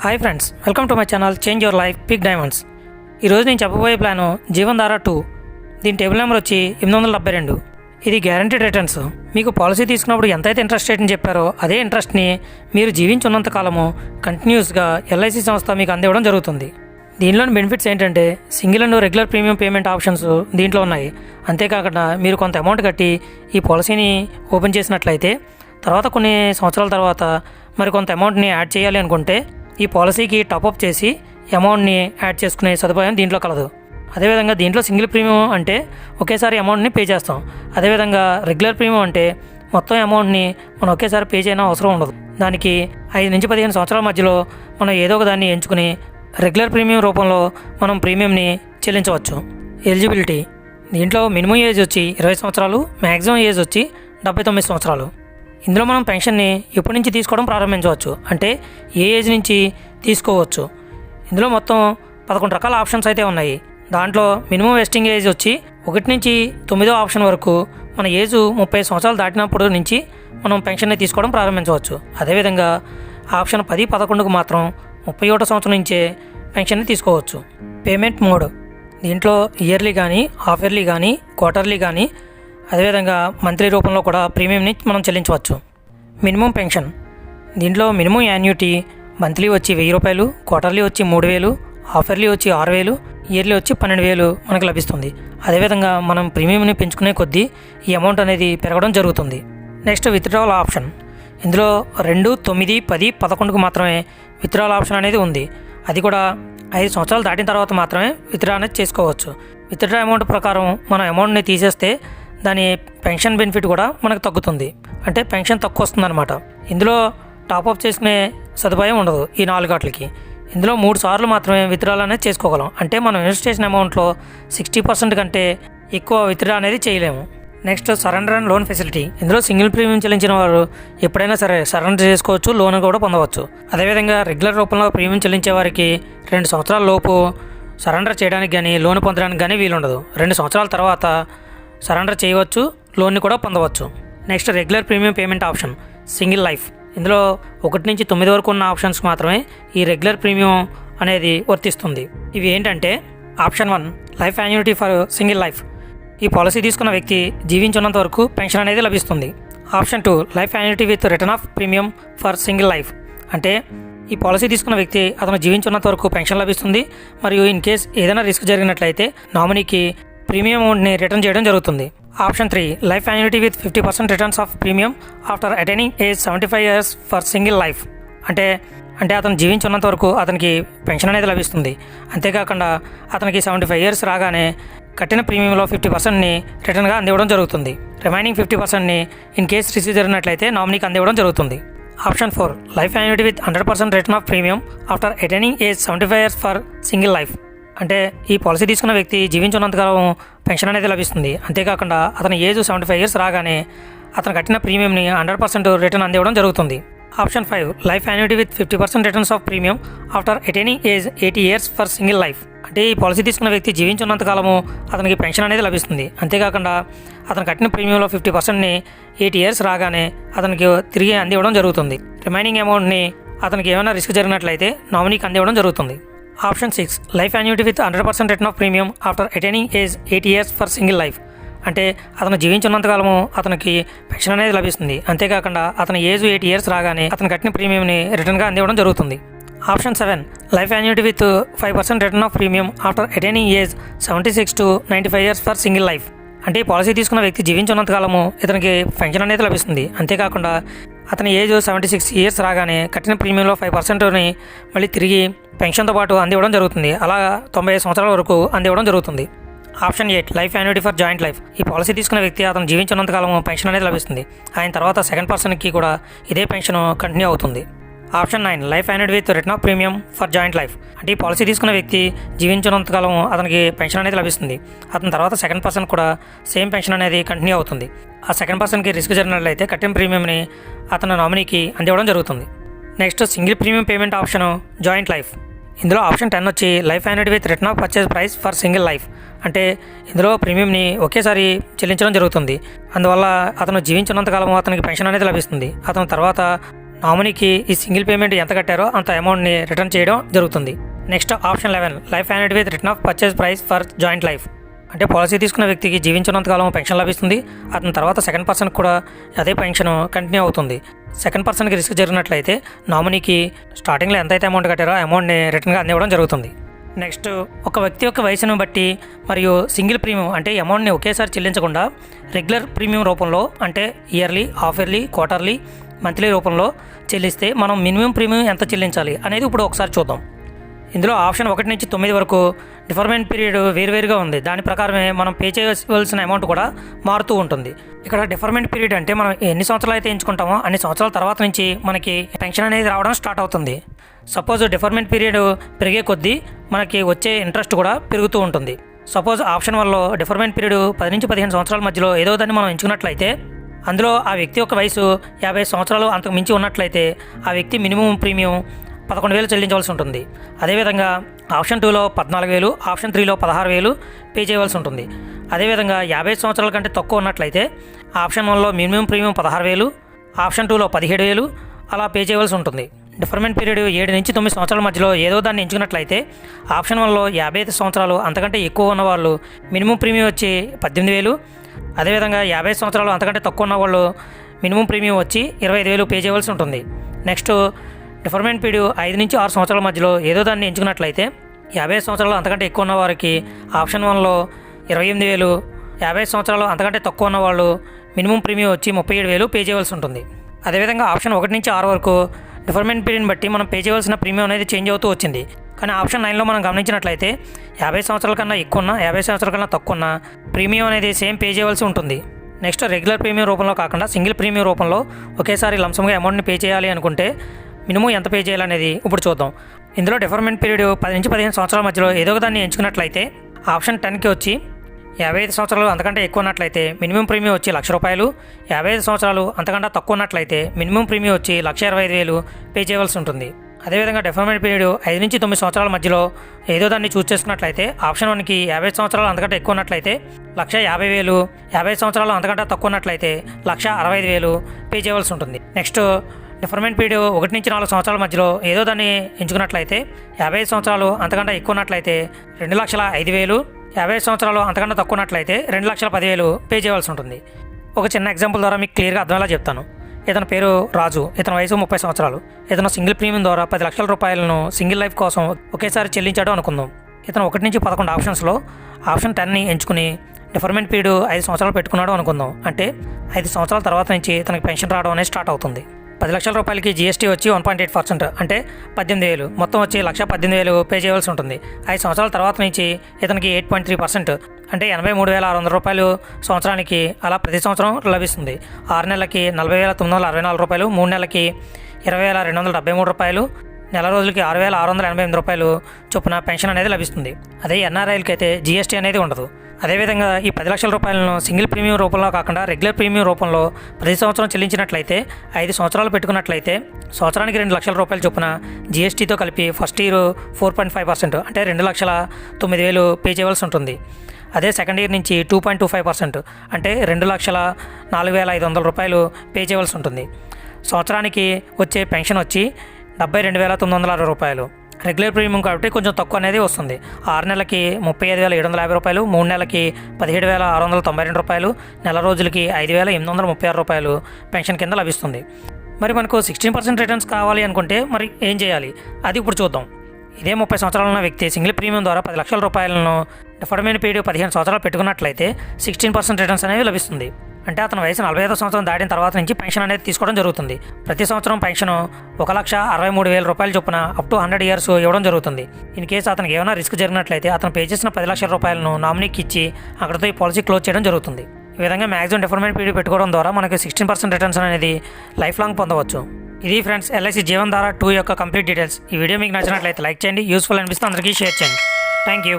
Hi friends welcome to my channel change your life pick diamonds ఈరోజు నేను చెప్పబోయే plan Jeevan Dhara two దీని table number వచ్చి ఎనిమిది వందల డెబ్బై రెండు. ఇది గ్యారంటీడ్ రిటర్న్స్ మీకు పాలసీ తీసుకున్నప్పుడు ఎంతైతే ఇంట్రెస్ట్ రేట్ అని చెప్పారో అదే ఇంట్రెస్ట్ని మీరు జీవించున్నంత కాలము కంటిన్యూస్గా ఎల్ఐసి సంస్థ మీకు అందివ్వడం జరుగుతుంది. దీనిలోని బెనిఫిట్స్ ఏంటంటే single and regular premium payment options దీంట్లో ఉన్నాయి. అంతేకాకుండా మీరు కొంత అమౌంట్ కట్టి ఈ పాలసీని ఓపెన్ చేసినట్లయితే తర్వాత కొన్ని సంవత్సరాల తర్వాత మరి కొంత అమౌంట్ని యాడ్ చేయాలి అనుకుంటే ఈ పాలసీకి టాప్అప్ చేసి అమౌంట్ని యాడ్ చేసుకునే సదుపాయం దీంట్లో కలదు. అదేవిధంగా దీంట్లో సింగిల్ ప్రీమియం అంటే ఒకేసారి అమౌంట్ని పే చేస్తాం. అదేవిధంగా రెగ్యులర్ ప్రీమియం అంటే మొత్తం అమౌంట్ని మనం ఒకేసారి పే చేయడం అవసరం ఉండదు. దానికి ఐదు నుంచి పదిహేను సంవత్సరాల మధ్యలో మనం ఏదో ఒక దాన్ని ఎంచుకుని రెగ్యులర్ ప్రీమియం రూపంలో మనం ప్రీమియంని చెల్లించవచ్చు. ఎలిజిబిలిటీ దీంట్లో మినిమం ఏజ్ వచ్చి ఇరవై సంవత్సరాలు మ్యాక్సిమం ఏజ్ వచ్చి డెబ్బై తొమ్మిది సంవత్సరాలు. ఇందులో మనం పెన్షన్ని ఎప్పటి నుంచి తీసుకోవడం ప్రారంభించవచ్చు? అంటే ఏ ఏజ్ నుంచి తీసుకోవచ్చు? ఇందులో మొత్తం పదకొండు రకాల ఆప్షన్స్ అయితే ఉన్నాయి. దాంట్లో మినిమం వెస్టింగ్ ఏజ్ వచ్చి ఒకటి నుంచి తొమ్మిదో ఆప్షన్ వరకు మన ఏజ్ ముప్పై సంవత్సరాలు దాటినప్పుడు నుంచి మనం పెన్షన్ని తీసుకోవడం ప్రారంభించవచ్చు. అదేవిధంగా ఆప్షన్ పది పదకొండుకు మాత్రం ముప్పై ఒకటో సంవత్సరం నుంచే పెన్షన్ని తీసుకోవచ్చు. Payment mode. దీంట్లో ఇయర్లీ కానీ హాఫ్ ఇయర్లీ కానీ క్వార్టర్లీ కానీ అదేవిధంగా మంత్లీ రూపంలో కూడా ప్రీమియంని మనం చెల్లించవచ్చు. Minimum pension. దీంట్లో మినిమం యాన్యుటీ మంత్లీ వచ్చి వెయ్యి రూపాయలు క్వార్టర్లీ వచ్చి మూడు వేలు ఆఫర్లీ వచ్చి ఆరు వేలు ఇయర్లీ వచ్చి పన్నెండు వేలు మనకు లభిస్తుంది. అదేవిధంగా మనం ప్రీమియంని పెంచుకునే కొద్దీ ఈ అమౌంట్ అనేది పెరగడం జరుగుతుంది. Next withdrawal option. ఇందులో రెండు తొమ్మిది పది పదకొండుకు మాత్రమే విత్డ్రావల్ ఆప్షన్ అనేది ఉంది. అది కూడా ఐదు సంవత్సరాలు దాటిన తర్వాత మాత్రమే విత్డ్రా అనేది చేసుకోవచ్చు. విత్డ్రా అమౌంట్ ప్రకారం మన అమౌంట్ని తీసేస్తే దాని పెన్షన్ బెనిఫిట్ కూడా మనకు తగ్గుతుంది. అంటే పెన్షన్ తక్కువ వస్తుందన్నమాట ఇందులో టాప్అప్ చేసుకునే సదుపాయం ఉండదు ఈ నాలుగు వాటికి ఇందులో మూడు సార్లు మాత్రమే విత్డ్రాల్ అనేది చేసుకోగలం. అంటే మనం ఇన్వెస్ట్ చేసిన అమౌంట్లో సిక్స్టీ పర్సెంట్ కంటే ఎక్కువ విత్డ్రా అనేది చేయలేము. Next surrender and loan facility. ఇందులో సింగిల్ ప్రీమియం చెల్లించిన వారు ఎప్పుడైనా సరే సరెండర్ చేసుకోవచ్చు లోన్ కూడా పొందవచ్చు. అదేవిధంగా రెగ్యులర్ రూపంలో ప్రీమియం చెల్లించే వారికి రెండు సంవత్సరాల లోపు సరెండర్ చేయడానికి కానీ లోన్ పొందడానికి కానీ వీలుండదు. రెండు సంవత్సరాల తర్వాత సరెండర్ చేయవచ్చు లోన్ని కూడా పొందవచ్చు. Next regular premium payment option single life. ఇందులో ఒకటి నుంచి తొమ్మిది వరకు ఉన్న ఆప్షన్స్ మాత్రమే ఈ రెగ్యులర్ ప్రీమియం అనేది వర్తిస్తుంది. ఇవి ఏంటంటే option one life annuity for single life. ఈ పాలసీ తీసుకున్న వ్యక్తి జీవించున్నంత వరకు పెన్షన్ అనేది లభిస్తుంది. Option two life annuity with return of premium for single life. అంటే ఈ పాలసీ తీసుకున్న వ్యక్తి అతను జీవించున్నంత వరకు పెన్షన్ లభిస్తుంది. మరియు ఇన్ కేస్ ఏదైనా రిస్క్ జరిగినట్లయితే నామినీకి ప్రీమియం అమౌంట్ని రిటర్న్ చేయడం జరుగుతుంది. Option three life annuity with fifty percent returns of premium after attaining age seventy five years for single life. అంటే అంటే అతను జీవించున్నంత వరకు అతనికి పెన్షన్ అనేది లభిస్తుంది. అంతేకాకుండా అతనికి సెవెంటీ ఫైవ్ ఇయర్స్ రాగానే కట్టిన ప్రీమియంలో ఫిఫ్టీ పర్సెంట్ని రిటర్న్గా అందివ్వడం జరుగుతుంది. రిమైనింగ్ ఫిఫ్టీ పర్సెంట్ని ఇన్ కేస్ రిసీవ్ జరిగినట్లయితే నామినీకి అందివ్వడం జరుగుతుంది. Option four life annuity with hundred percent return of premium after attaining age seventy five years for single life. అంటే ఈ పాలసీ తీసుకున్న వ్యక్తి జీవించున్నంతకాలం పెన్షన్ అనేది లభిస్తుంది. అంతేకాకుండా అతని ఏజ్ సెవెంటీ ఫైవ్ ఇయర్స్ రాగానే అతను కట్టిన ప్రీమియంని హండ్రెడ్ పర్సెంట్ రిటర్న్ అందివ్వడం జరుగుతుంది. Option five life annuity with fifty percent returns of premium after attaining age eighty years for single life అంటే ఈ పాలసీ తీసుకున్న వ్యక్తి జీవించున్నంతకాలము అతనికి పెన్షన్ అనేది లభిస్తుంది. అంతేకాకుండా అతను కట్టిన ప్రీమియంలో ఫిఫ్టీ పర్సెంట్ని ఎయిటీ ఇయర్స్ రాగానే అతనికి తిరిగి అందివ్వడం జరుగుతుంది. రిమైనింగ్ అమౌంట్ని అతనికి ఏమైనా రిస్క్ జరిగినట్లయితే నామినీకి అందివ్వడం జరుగుతుంది. Option six life annuity with hundred percent return of premium after attaining age eight years for single life అంటే అతను జీవించినంతకాలము అతనికి పెన్షన్ అనేది లభిస్తుంది. అంతేకాకుండా అతని ఏజ్ ఎయిట్ ఇయర్స్ రాగానే అతను కట్టిన ప్రీమియంని రిటర్న్గా అందివ్వడం జరుగుతుంది. Option seven life annuity with five percent return of premium after attaining age seventy six to ninety five years for single life అంటే ఈ పాలసీ తీసుకున్న వ్యక్తి జీవించినంతకాలము ఇతనికి పెన్షన్ అనేది లభిస్తుంది. అంతేకాకుండా అతని ఏజ్ సెవెంటీ సిక్స్ ఇయర్స్ రాగానే కట్టిన ప్రీమియంలో ఫైవ్ పర్సెంట్ని మళ్ళీ తిరిగి పెన్షన్తో పాటు అందివ్వడం జరుగుతుంది. అలా తొంభై సంవత్సరాల వరకు అందివ్వడం జరుగుతుంది. Option eight life annuity for joint life ఈ పాలసీ తీసుకున్న వ్యక్తి అతను జీవించినంతకాలం పెన్షన్ అనేది లభిస్తుంది. ఆయన తర్వాత సెకండ్ పర్సన్కి కూడా ఇదే పెన్షన్ కంటిన్యూ అవుతుంది. Option nine life annuity with return of premium for joint life అంటే ఈ పాలసీ తీసుకున్న వ్యక్తి జీవించినంతకాలం అతనికి పెన్షన్ అనేది లభిస్తుంది. అతని తర్వాత సెకండ్ పర్సన్ కూడా సేమ్ పెన్షన్ అనేది కంటిన్యూ అవుతుంది. ఆ సెకండ్ పర్సన్కి రిస్క్ జరిగినట్లయితే కట్టిన ప్రీమియంని అతని నామినీకి అందివ్వడం జరుగుతుంది. Next single premium payment option joint life ఇందులో ఆప్షన్ టెన్ వచ్చి life annuity with return of purchase price for single life అంటే ఇందులో ప్రీమియంని ఒకేసారి చెల్లించడం జరుగుతుంది. అందువల్ల అతను జీవించినంతకాలం అతనికి పెన్షన్ అనేది లభిస్తుంది. అతను తర్వాత నామినీకి ఈ సింగిల్ పేమెంట్ ఎంత కట్టారో అంత అమౌంట్ని రిటర్న్ చేయడం జరుగుతుంది. Next option eleven life annuity with return of purchase price for joint life అంటే పాలసీ తీసుకున్న వ్యక్తికి జీవించినంతకాలం పెన్షన్ లభిస్తుంది. అతని తర్వాత సెకండ్ పర్సన్ కూడా అదే పెన్షన్ కంటిన్యూ అవుతుంది. సెకండ్ పర్సన్కి రిస్క్ జరిగినట్లయితే నామినీకి స్టార్టింగ్లో ఎంతైతే అమౌంట్ కట్టారో అమౌంట్ని రిటర్న్గా అందివ్వడం జరుగుతుంది. నెక్స్ట్ ఒక వ్యక్తి యొక్క వయసును బట్టి మరియు సింగిల్ ప్రీమియం అంటే అమౌంట్ని ఒకేసారి చెల్లించకుండా రెగ్యులర్ ప్రీమియం రూపంలో అంటే yearly half yearly quarterly monthly రూపంలో చెల్లిస్తే మనం మినిమం ప్రీమియం ఎంత చెల్లించాలి అనేది ఇప్పుడు ఒకసారి చూద్దాం. ఇందులో ఆప్షన్ ఒకటి నుంచి తొమ్మిది వరకు డిఫర్మెంట్ పీరియడ్ వేరువేరుగా ఉంది. దాని ప్రకారమే మనం పే చేయవలసిన అమౌంట్ కూడా మారుతూ ఉంటుంది. ఇక్కడ డిఫర్మెంట్ పీరియడ్ అంటే మనం ఎన్ని సంవత్సరాలు అయితే ఎంచుకుంటామో అన్ని సంవత్సరాల తర్వాత నుంచి మనకి పెన్షన్ అనేది రావడం స్టార్ట్ అవుతుంది. సపోజ్ డిఫర్మెంట్ పీరియడ్ పెరిగే కొద్దీ మనకి వచ్చే ఇంట్రెస్ట్ కూడా పెరుగుతూ ఉంటుంది. సపోజ్ ఆప్షన్ వల్ల డిఫర్మెంట్ పీరియడ్ పది నుంచి పదిహేను సంవత్సరాల మధ్యలో ఏదో దాన్ని మనం ఎంచుకున్నట్లయితే అందులో ఆ వ్యక్తి యొక్క వయసు యాభై సంవత్సరాలు అంతకు మించి ఉన్నట్లయితే ఆ వ్యక్తి మినిమం ప్రీమియం పదకొండు వేలు చెల్లించవలసి ఉంటుంది. అదేవిధంగా ఆప్షన్ టూలో పద్నాలుగు వేలు ఆప్షన్ త్రీలో పదహారు వేలు పే చేయవలసి ఉంటుంది. అదేవిధంగా యాభై సంవత్సరాల కంటే తక్కువ ఉన్నట్లయితే ఆప్షన్ వన్లో మినిమం ప్రీమియం పదహారు వేలు ఆప్షన్ టూలో పదిహేడు వేలు అలా పే చేయవలసి ఉంటుంది. డిఫర్మెంట్ పీరియడ్ ఏడు నుంచి తొమ్మిది సంవత్సరాల మధ్యలో ఏదో దాన్ని ఎంచుకున్నట్లయితే ఆప్షన్ వన్లో యాభై ఐదు సంవత్సరాలు అంతకంటే ఎక్కువ ఉన్నవాళ్ళు మినిమం ప్రీమియం వచ్చి పద్దెనిమిది వేలు అదేవిధంగా యాభై సంవత్సరాలు అంతకంటే తక్కువ ఉన్నవాళ్ళు మినిమం ప్రీమియం వచ్చి ఇరవై ఐదు వేలు పే చేయవలసి ఉంటుంది. నెక్స్ట్ డిఫర్మెంట్ పీరియడ్ ఐదు నుంచి ఆరు సంవత్సరాల మధ్యలో ఏదో దాన్ని ఎంచుకున్నట్లయితే యాభై సంవత్సరాలు అంతకంటే ఎక్కువ ఉన్న వారికి ఆప్షన్ వన్లో ఇరవై ఎనిమిది వేలు యాభై సంవత్సరాలు అంతకంటే తక్కువ ఉన్న వాళ్ళు మినిమం ప్రీమియం వచ్చి ముప్పై ఏడు వేలు పే చేయవలసి ఉంటుంది. అదేవిధంగా ఆప్షన్ ఒకటి నుంచి ఆరు వరకు డిఫర్మెంట్ పీరియడ్ని బట్టి మనం పే చేయవలసిన ప్రీమియం అనేది చేంజ్ అవుతూ వచ్చింది. కానీ ఆప్షన్ నైన్లో మనం గమనించినట్లయితే యాభై సంవత్సరాల కన్నా ఎక్కువ ఉన్న యాభై సంవత్సరాల కన్నా తక్కువ ఉన్న ప్రీమియం అనేది సేమ్ పే చేయవలసి ఉంటుంది. నెక్స్ట్ రెగ్యులర్ ప్రీమియం రూపంలో కాకుండా సింగిల్ ప్రీమియం రూపంలో ఒకేసారి లంసంగా అమౌంట్ని పే చేయాలి అనుకుంటే మినిమం ఎంత పే చేయాలనేది ఇప్పుడు చూద్దాం. ఇందులో డిఫర్మెంట్ పీరియడ్ పది నుంచి పదిహేను సంవత్సరాల మధ్యలో ఏదో ఒక దాన్ని ఎంచుకున్నట్లయితే ఆప్షన్ టెన్కి వచ్చి యాభై ఐదు సంవత్సరాలు అంతకంటే ఎక్కువ ఉన్నట్లయితే మినిమం ప్రీమియం వచ్చి లక్ష రూపాయలు యాభై ఐదు సంవత్సరాలు అంతకంటే తక్కువ ఉన్నట్లయితే మినిమం ప్రీమియం వచ్చి లక్ష ఇరవై ఐదు వేలు పే చేయవలసి ఉంటుంది. అదేవిధంగా డిఫర్మెంట్ పీరియడ్ ఐదు నుంచి తొమ్మిది సంవత్సరాల మధ్యలో ఏదో దాన్ని చూస్ చేసుకున్నట్లయితే ఆప్షన్ వన్కి యాభై సంవత్సరాలు అంతకంటే ఎక్కువ ఉన్నట్లయితే లక్ష యాభై వేలు యాభై సంవత్సరాలు అంతకంటే తక్కువ ఉన్నట్లయితే లక్ష అరవై ఐదు వేలు పే చేయవలసి ఉంటుంది. నెక్స్ట్ డిఫర్మెంట్ పీరియడ్ ఒకటి నుంచి నాలుగు సంవత్సరాల మధ్యలో ఏదో దాన్ని ఎంచుకున్నట్లయితే యాభై ఐదు సంవత్సరాలు అంతకంటే ఎక్కువ ఉన్నట్లయితే రెండు లక్షల ఐదు వేలు యాభై సంవత్సరాలు అంతకంటే తక్కువ ఉన్నట్లయితే రెండు లక్షల పదివేలు పే చేయవలసి ఉంటుంది. ఒక చిన్న ఎగ్జాంపుల్ ద్వారా మీకు క్లియర్గా అర్థమయ్యేలా చెప్తాను. ఇతని పేరు రాజు. ఇతని వయసు ముప్పై సంవత్సరాలు. ఇతను సింగిల్ ప్రీమియం ద్వారా పది లక్షల రూపాయలను సింగిల్ లైఫ్ కోసం ఒకేసారి చెల్లించాడు అనుకుందాం. ఇతను ఒకటి నుంచి పదకొండు ఆప్షన్స్లో ఆప్షన్ టెన్ని ఎంచుకుని డిఫర్మెంట్ పీరియడ్ ఐదు సంవత్సరాలు పెట్టుకున్నాడు అనుకుందాం. అంటే ఐదు సంవత్సరాల తర్వాత నుంచి ఇతనికి పెన్షన్ రావడం అనేది స్టార్ట్ అవుతుంది. పది లక్షల రూపాయలకి జీఎస్టీ వచ్చి వన్ పాయింట్ ఎయిట్ పర్సెంట్ అంటే పద్దెనిమిది వేలు. మొత్తం వచ్చి లక్ష పద్దెనిమిది వేలు పే చేయవలసి ఉంటుంది. ఐదు సంవత్సరాల తర్వాత నుంచి ఇతనికి ఎయిట్ పాయింట్ త్రీ పర్సెంట్ అంటే ఎనభై మూడు వేల ఆరు వందల రూపాయలు సంవత్సరానికి అలా ప్రతి సంవత్సరం లభిస్తుంది. ఆరు నెలలకి నలభై వేల తొమ్మిది వందల అరవై నాలుగు రూపాయలు మూడు నెలలకి ఇరవై వేల రెండు వందల డెబ్బై మూడు రూపాయలు నెల రోజులకి ఆరు వేల ఆరు వందల ఎనభై ఎనిమిది రూపాయలు చొప్పున పెన్షన్ అనేది లభిస్తుంది. అదే ఎన్ఆర్ఐలకి అయితే జీఎస్టీ అనేది ఉండదు. అదేవిధంగా ఈ పది లక్షల రూపాయలను సింగిల్ ప్రీమియం రూపంలో కాకుండా రెగ్యులర్ ప్రీమియం రూపంలో ప్రతి సంవత్సరం చెల్లించినట్లయితే ఐదు సంవత్సరాలు పెట్టుకున్నట్లయితే సంవత్సరానికి రెండు లక్షల రూపాయలు చొప్పున జీఎస్టీతో కలిపి first year four point five percent అంటే రెండు లక్షల తొమ్మిది వేలు పే చేయవలసి ఉంటుంది. అదే సెకండ్ ఇయర్ నుంచి two point two five percent అంటే రెండు లక్షల నాలుగు వేల ఐదు వందల రూపాయలు పే చేయవలసి ఉంటుంది. సంవత్సరానికి వచ్చే పెన్షన్ వచ్చి డెబ్బై రెండు వేల తొమ్మిది వందల అరవై రూపాయలు. రెగ్యులర్ ప్రీమియం కాబట్టి కొంచెం తక్కువ అనేది వస్తుంది. ఆరు నెలలకి ముప్పై ఐదు వేల ఏడు వందల యాభై రూపాయలు మూడు నెలలకి పదిహేడు వేల ఆరు వందల తొంభై రెండు రూపాయలు నెల రోజులకి ఐదు వేల ఎనిమిది వందల ముప్పై ఆరు రూపాయలు పెన్షన్ కింద లభిస్తుంది. మరి మనకు సిక్స్టీన్ పర్సెంట్ రిటర్న్స్ కావాలి అనుకుంటే మరి ఏం చేయాలి? అది ఇప్పుడు చూద్దాం. ఇదే ముప్పై సంవత్సరాలు ఉన్న వ్యక్తి సింగిల్ ప్రీమియం ద్వారా పది లక్షల రూపాయలను డిఫర్మెంట్ పీరియడ్ పదిహేను సంవత్సరాలు పెట్టుకున్నట్లయితే సిక్స్టీన్ పర్సెంట్ రిటర్న్స్ అనేవి లభిస్తుంది. అంటే అతని వయసు నలభై ఐదో సంవత్సరం దాటిన తర్వాత నుంచి పెన్షన్ అనేది తీసుకోవడం జరుగుతుంది. ప్రతి సంవత్సరం పెన్షన్ ఒక లక్ష అరవై మూడు వేల రూపాయలు చొప్పున అప్ టు హండ్రెడ్ ఇయర్స్ ఇవ్వడం జరుగుతుంది. ఇన్ కేసు అతనికి ఏమైనా రిస్క్ జరిగినట్లయితే అతను పే చేసిన పది లక్షల రూపాయలను నామినీకి ఇచ్చి అక్కడితో ఈ పాలసీ క్లోజ్ చేయడం జరుగుతుంది. ఈ విధంగా మ్యాక్సిమం డిఫర్మెంట్ పీరియడ్ పెట్టుకోవడం ద్వారా మనకి సిక్స్టీన్ పర్సెంట్ రిటర్న్స్ అనేది లైఫ్ లాంగ్ పొందవచ్చు. ఇది ఫ్రెండ్స్ ఎల్ఐసి జీవన్ ధార టూ యొక్క కంప్లీట్ డీటెయిల్స్. ఈ వీడియో మీకు నచ్చినట్లయితే లైక్ చేయండి యూస్ఫుల్ అనిపిస్తే అందరికీ షేర్ చేయండి. Thank you.